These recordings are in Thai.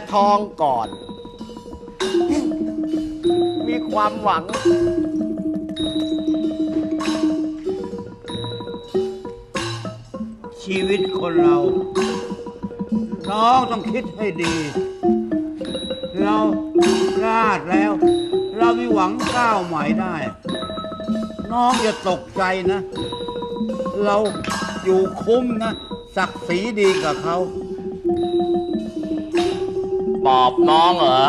แพ้ทองก่อน มีความหวัง ชีวิตคนเรา น้องต้องคิดให้ดี เราพลาดแล้ว เรามีหวังก้าวใหม่ได้ น้องอย่าตกใจนะ เราอยู่คุ้มนะ ศักดิ์ศรีดีกับเขา อบน้องเหรอ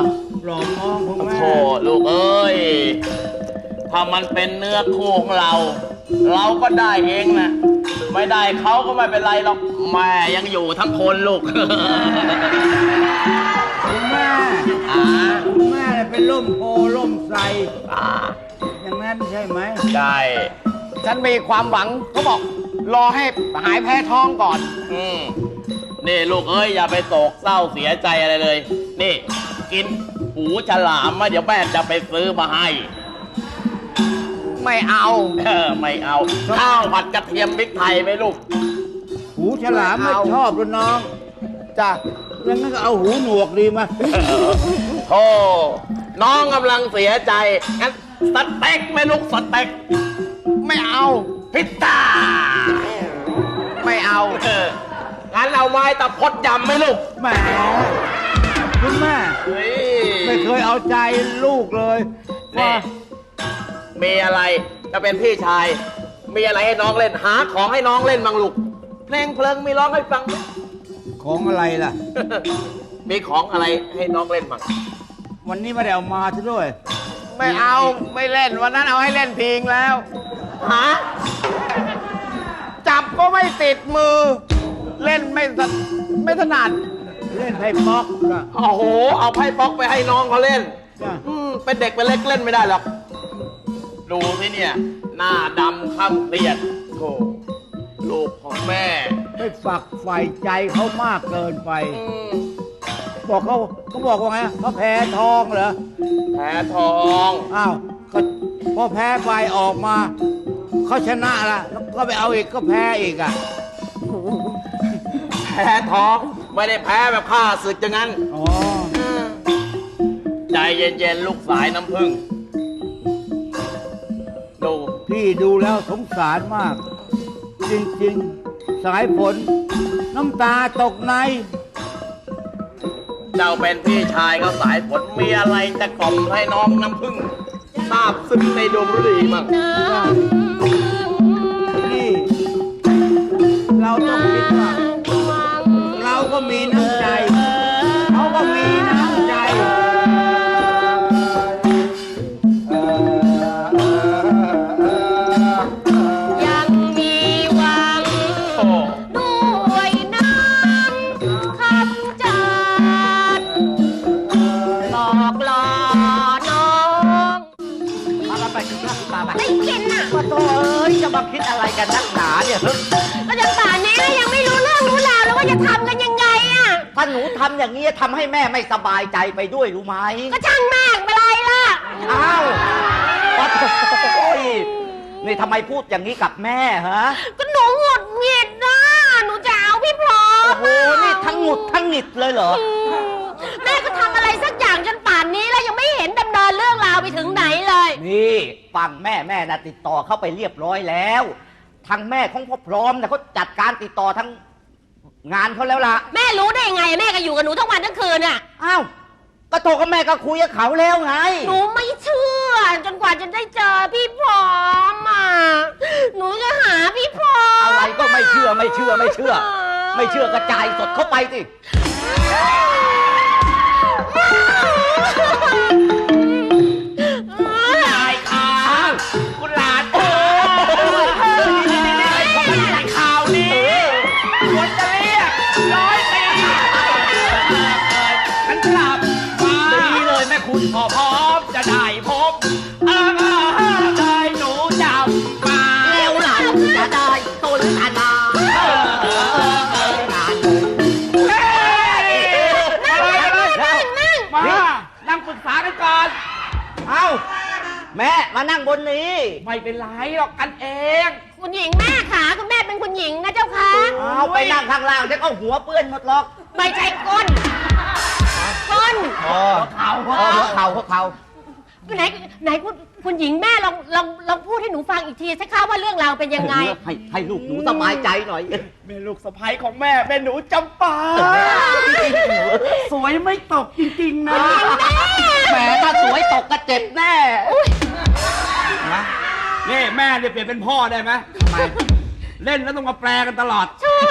หลอกน้องของแม่โธ่ลูกเอ้ย ถ้ามันเป็นเนื้อคู่ของเรา เราก็ได้เองนะ ไม่ได้เขาก็ไม่เป็นไรหรอกแม่ยังอยู่ทั้งคนลูกคุณแม่อ่าคุณแม่เนี่ยเป็นล่มโพล่มใสอ่าอย่างนั้นใช่ไหมได้ฉันมีความหวังเขาบอกรอให้หายแพ้ท้องก่อน อืม นี่ลูกเอ้ยอย่าไปโศกเศร้าเสียใจอะไรเลย นี่ กินหูฉลามมาเดี๋ยวแม่จะไปซื้อมาให้ ไม่เอา เออไม่เอาข้าวผัดกระเทียมพริกไทยไหมลูก หูฉลามไม่เอาชอบด้วยน้องจ้ะงั้นก็เอาหูหนวกดีไหมโธ่น้องกำลังเสียใจงั้นสเต็กไหมลูกสเต็กไม่เอา พิซซ่าไม่เอาเออ งั้นเอาไม้ตะพดยำไหมลูกแหมคุณแม่ เฮ้ยไม่เคยเอาใจลูกเลยนี่ว่ามีอะไรจะเป็นพี่ชาย มีอะไรให้น้องเล่นหาของให้น้องเล่นบ้างลูกเพลงเพลิงมีร้องให้ฟังไหม ของอะไรล่ะ มีของอะไรให้น้องเล่นบ้างวันนี้ไม่ได้เอามาซะด้วย ไม่เอาไม่เล่นวันนั้นเอาให้เล่นทิ้งแล้วหาจับก็ไม่ติดมือ เล่นไม่ถไม่ถนัดเล่นไพ่ป๊อกก็โอ้โห เอาไพ่ป๊อกไปให้น้องเขาเล่นจ้ะอืมเป็นเด็กเป็นเล็กเล่นไม่ได้หรอก ดูสิเนี่ย หน้าดำข้ามเครียดโธ่ลูกของแม่ ไปฝักใฝ่ใจเขามากเกินไป อืมบอกเขาเขาบอกว่าไงเขาแพ้ทองเหรอ แพ้ทอง อ้าวก็พอแพ้ไปออกมาเขาชนะละแล้วก็ไปเอาอีกก็แพ้อีกอะ แพ้ทอง ไม่ได้แพ้แบบข้าศึกอย่างนั้น อ๋อ ใจเย็นๆ ลูกสายน้ำผึ้งดูพี่ดูแล้วสงสารมาก จริงๆ สายฝน น้ำตาตกใน เจ้าเป็นพี่ชายเขาสายฝนมีอะไรจะกล่อมให้น้องน้ำผึ้งทราบซึ้งในดวงฤดีมั่งนี่ เราต้องคิดว่าเราก็ มีน้ำใจ เขาก็มีน้ำใจ ยังมีหวัง โอ้ด้วยน้ำคำจัดหลอกหลอน้องมาไปกินข้าวปลาไปได้กินน่ะมาโตเอ้ยจะมาคิดอะไรกันนัก หนูทำอย่างนี้ทำให้แม่ไม่สบายใจไปด้วยรู้ไหมก็ช่างแม่งไปเลยล่ะ อ้าวปะโอ้ยนี่ทำไมพูดอย่างนี้กับแม่ฮะ ก็หนูหงุดหงิดนะหนูจะเอาพี่พร้อมโอ้โหนี่ทั้งหงุดทั้งหงิดเลยเหรอ อืมแม่ก็ทำอะไรสักอย่างจนป่านนี้แล้วยังไม่เห็นดำเนินเรื่องราวไปถึงไหนเลย นี่ฟังแม่แม่นะติดต่อเข้าไปเรียบร้อยแล้ว ทางแม่ของพ่อพร้อมนะเขาจัดการติดต่อทั้ง งานเขาแล้วล่ะ แม่รู้ได้ยังไงแม่ก็อยู่กับหนูทั้งวันทั้งคืนอะ อ้าวก็โตกับแม่ก็คุยกับเขาแล้วไง หนูไม่เชื่อ จนกว่าจะได้เจอพี่พร้อมอะ หนูจะหาพี่พร้อมอะไรก็ไม่เชื่อไม่เชื่อไม่เชื่อ ไม่เชื่อกระจายสดเข้าไปสิ พอพร้อมจะได้พบอาได้หนูจำมาเร็วหลังจะได้ตนอาณาเออเออเออเอองนเฮ้ยนั่งนั่งมานั่งปรึกษากันก่อนเอ้าแม่มานั่งบนนี้ ไม่เป็นไรหรอกกันเอง คุณหญิงแม่ขาคุณแม่เป็นคุณหญิงนะเจ้าคะเอาไปนั่งข้างล่างฉันก็หัวเปื้อนหมดหรอกไม่ใช่ก้น อหัวเข่าหัวเข่าไหนไหนคุณคุณหญิงแม่ลองลองลองพูดให้หนูฟังอีกทีสักครั้งว่าเรื่องราวเป็นยังไง ให้ให้ลูกหนูสบายใจหน่อยแม่ลูกสะใภ้ของแม่แม่หนูจำปาสวยไม่ตกจริงๆนะแหมถ้าสวยตกก็เจ็บแน่นี่แม่เนี่ยเปลี่ยนเป็นพ่อได้ไหม เล่นแล้วต้องมาแปลกันตลอด ใช่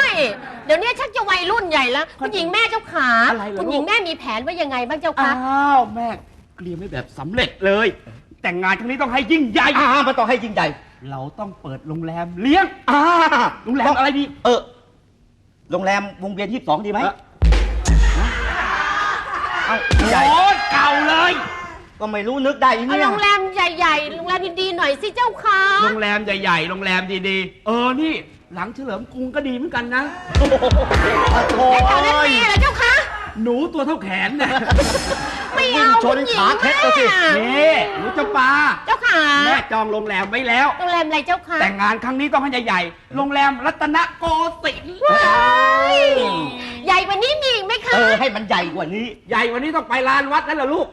เดี๋ยวนี้ชักจะวัยรุ่นใหญ่แล้ว คุณหญิงแม่เจ้าขาอะไรเหรอ คุณหญิงแม่มีแผนว่ายังไงบ้างเจ้าอ้าคะวแม่เตรียมไว้แบบสำเร็จเลย แต่งงานครั้งนี้ต้องให้ยิ่งใหญ่ อ่ามันต้องให้ยิ่งใหญ่เราต้องเปิดโรงแรมเลี้ยง อ่าโรงแรมอะไรดี เออ โรงแรมวงเวียนยี่สิบสองดีไหมเอ้อเอ้าใหญ่ โอ้ยเก่าเลย ก็ไม่รู้นึกได้เอาเนี่ยโรงแรมใหญ่ๆ โรงแรมดีๆหน่อยสิเจ้าคะโรงแรมใหญ่ๆ โรงแรมดีๆ เออ นี่ หลังเฉลิมกรุงก็ดีเหมือนกันนะ โอ้แถวนั้นยมีเหรอเจ้าคะหนูตัวเท่าแขนเนี่ย ไม่เอาชนคุณหญิงขาเคล็ดเลยสิแม่นี่หนูจะปาเจ้าขาแม่จองโรงแรมไว้แล้ว โรงแรมอะไรเจ้าคะแต่งงานครั้งนี้ต้องให้ใหญ่ๆโรงแรมรัตนโกสินทร์ว้ายใหญ่กว่านี้มีอีกไหมคะเออให้มันใหญ่กว่านี้ ใหญ่วันนี้ต้องไปลานวัดแล้วเหรอลูก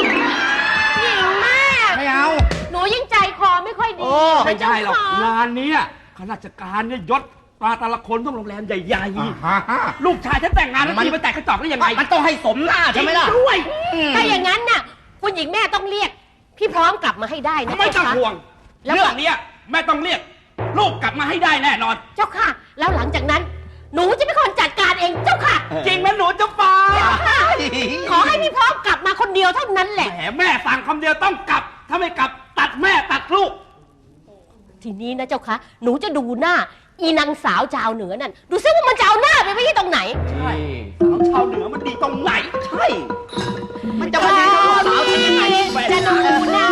หญิงแม่ไม่เอา หนูยิ่งใจคอไม่ค่อยดีโอ้ ไม่ใช่หรอกเจ้าค่ะงานเนี้ยข้าราชการเนี่ยยศ ปลาแต่ละคนต้องโรงแรมใหญ่ฮ่าฮ่าๆลูกชายฉันแต่งงานแล้วมัน ทีไปแต่งกระจอกได้ยังไงมันต้องให้สมหน้าใช่ไหมล่ะ จริงด้วยถ้าอย่างนั้นน่ะ คุณหญิงแม่ต้องเรียก พี่พร้อมกลับมาให้ได้นะไม่ต้องเจ้าค่ะ ห่วง แล้ว เรื่องเนี้ยแม่ต้องเรียก ลูกกลับมาให้ได้แน่นอน เจ้าค่ะ แล้วหลังจากนั้นหนูจะเป็นคนจัดการเองเจ้าค่ะจริงไหมหนูเจ้าฟ้าขอให้พี่พร้อมกลับมาคนเดียวเท่านั้นแหละ แหมแม่สั่งคำเดียวต้องกลับ ถ้าไม่กลับตัดแม่ตัดลูก ทีนี้นะเจ้าคะ หนูจะดูหน้า อีนางสาวชาวเหนือนั่น ดูซิว่ามันจะเอาหน้าไปไว้ที่ตรงไหนสาวชาวเหนือมันดีตรงไหน ใช่ มันจะมาดีกับลูกสาวฉันยังไงจะดูหน้า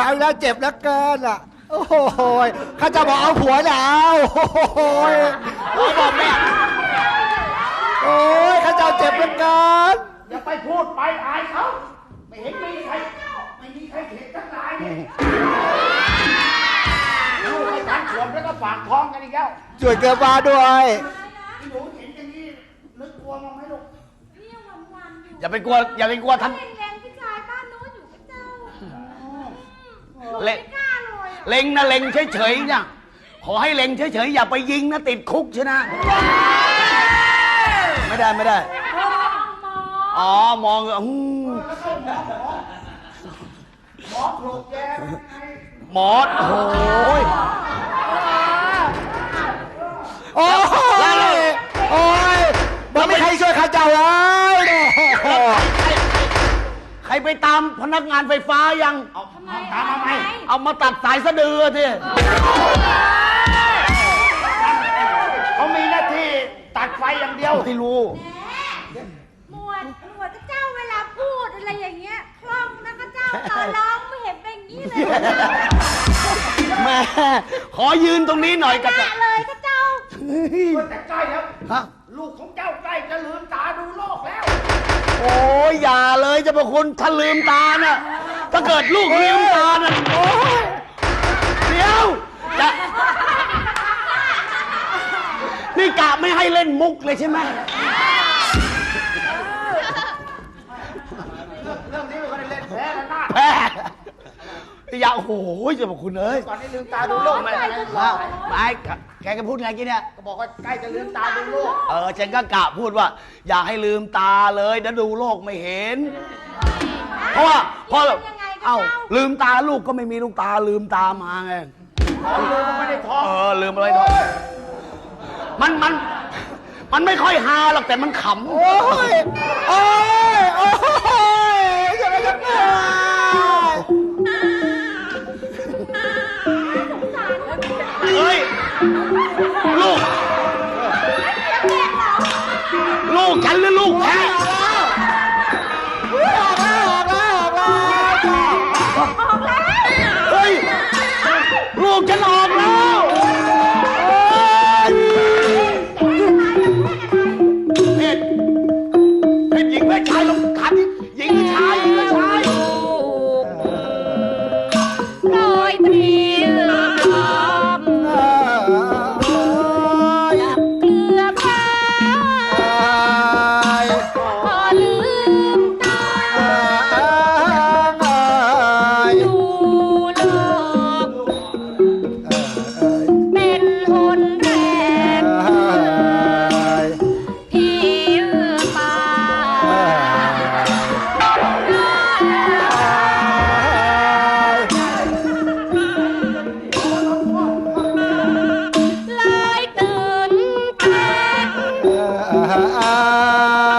เจะบอกเอาอีกแล้วเจ็บแล้วเกินอะ โอ้โหยข้าเจะบอกเอาผัวแล้วโอ้โหยโอ้ยบอกแม่โอ้ยข้าเจ้าเจ็บเหลือเกินอย่าไปพูดไปอายเขาไม่เห็นมีใครไม่มีใครเห็นทั้งหลายเนี่ยลูกไปทานขวมแล้วก็ฝากท้องกันอีกแล้วช่วยเกลือปลาด้วยหนูเห็นอย่างนี้นึกกลัวมั้งไหมลูก อย่าไปกลัวอย่าไปกลัวท่านเล็งผู้ชายบ้านโน้นอยู่กับเจ้า เล็งไม่กล้าเลยอะเล็งนะเล็งเฉยๆนะขอให้เล็งเฉยๆอย่าไปยิงนะติดคุกใช่นะ ไม่ได้ไม่ได้ อ๋อมองอืมหมอโอ้โหโอ้ยโอ้ยมันไม่ใครช่วยข้าเจ้าเลยโอ้โหใครไปตามพนักงานไฟฟ้ายังเอา ตามมาไหมเอามาตัดสายสะดือสิเขามีหน้าที่ตัดไฟอย่างเดียวที่รู้หมวดหมวดเจ้าเวลาพูดอะไรอย่างเงี้ยคล่องนะก็เจ้าต่อร้องไม่เห็นเป็นอย่างนี้เลยแม่ขอยืนตรงนี้หน่อยกกับล้าเลยก็เจ้าแต่ใกล้แล้ว ฮะ ลูกของเจ้าใกล้จะลืมตาดูโลกแล้ว โอ้ยอย่าเลยเจะประคุณถ้าลืมตาน่ะ ถ้าเกิดลูกลืมตาน่ะโอ้ยเดี๋ยวจะนี่กะไม่ให้เล่นมุกเลยใช่ไหมเรื่องนี้ไม่ค่อยได้เล่นแพ้แล้วนะแพ้อย่าโอ้โหเจะบอกคุณเอ้ยก่อนนี้ลืมตาดูโลกไหมไม่แกก็พูดไงกี้เนี่ย ก็บอกว่าใกล้จะลืมตาดูโลกเออฉันก็กะพูดว่า อย่าให้ลืมตาเลยเดี๋ยวดูโลกไม่เห็น เพราะว่าเพราะยังไงกับ เอ้าเจ้าลืมตาลูกก็ไม่มีลูกตาลืมตามาไงเออลืมอะไรท้องมันมันมันไม่ค่อยฮาหรอกแต่มันขำโอ้ยโอ้ยโอ้ย Ah.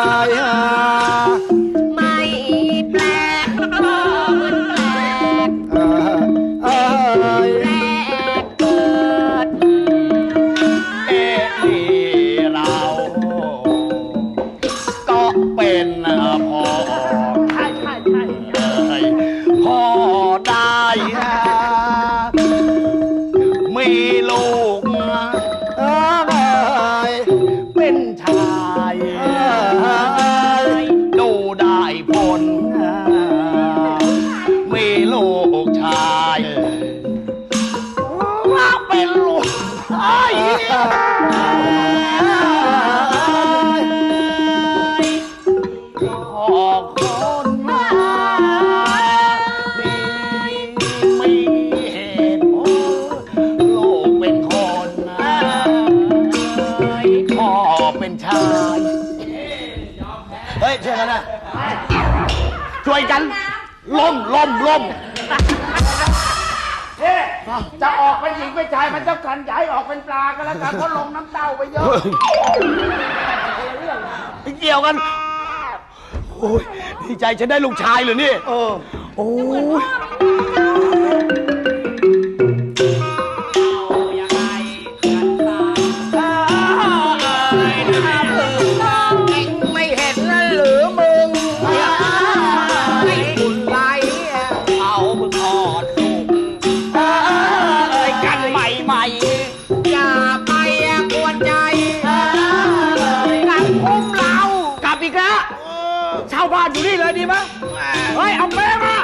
ยกันล่มล่มล่มจะออกเป็นหญิงเป็นชายมันเจ้ากันย้ายออกเป็นปลากันแล้วกันเพราะลงน้ำเต้าไปเยอะไม่เกี่ยวกัน โอ้ยดีใจฉันได้ลูกชายเหรอนี่ เออ โอ้ย อยู่นี่เลยดีไหมเฮ้ยเอาแม่มา